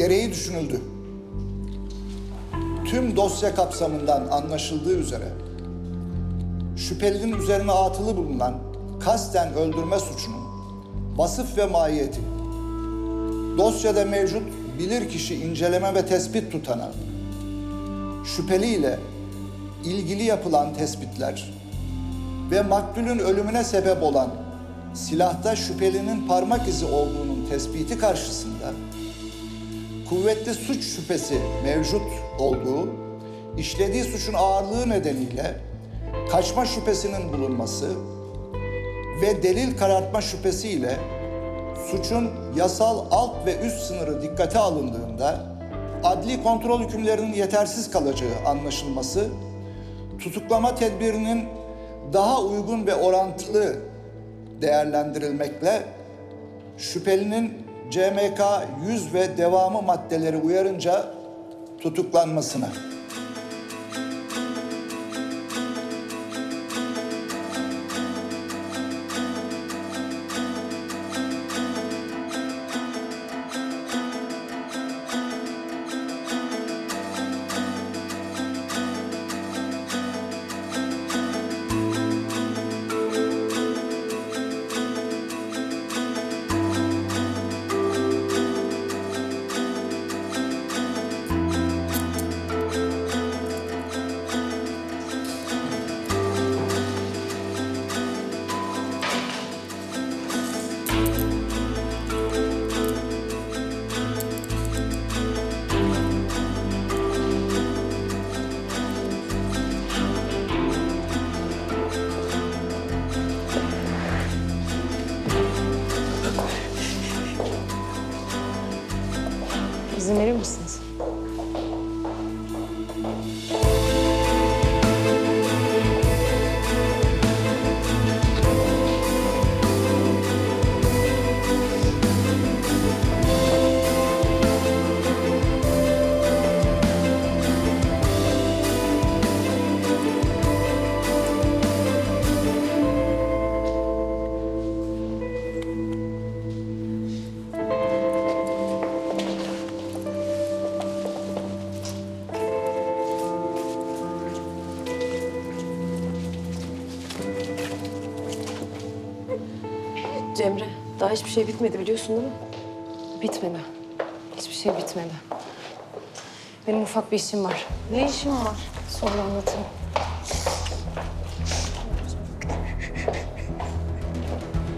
gereği düşünüldü. Tüm dosya kapsamından anlaşıldığı üzere şüphelinin üzerine atılı bulunan kasten öldürme suçunun vasıf ve mahiyeti dosyada mevcut bilirkişi inceleme ve tespit tutanağı şüpheliyle ilgili yapılan tespitler ve maktulün ölümüne sebep olan silahta şüphelinin parmak izi olduğunun tespiti karşısında kuvvetli suç şüphesi mevcut olduğu, işlediği suçun ağırlığı nedeniyle kaçma şüphesinin bulunması ve delil karartma şüphesiyle suçun yasal alt ve üst sınırı dikkate alındığında adli kontrol hükümlerinin yetersiz kalacağı anlaşılması, tutuklama tedbirinin daha uygun ve orantılı değerlendirilmekle şüphelinin CMK 100 ve devamı maddeleri uyarınca tutuklanmasına. İzin verir misiniz? Cemre, daha hiçbir şey bitmedi biliyorsun değil mi? Bitmedi. Hiçbir şey bitmedi. Benim ufak bir işim var. Ne işin var? Sonra anlatırım.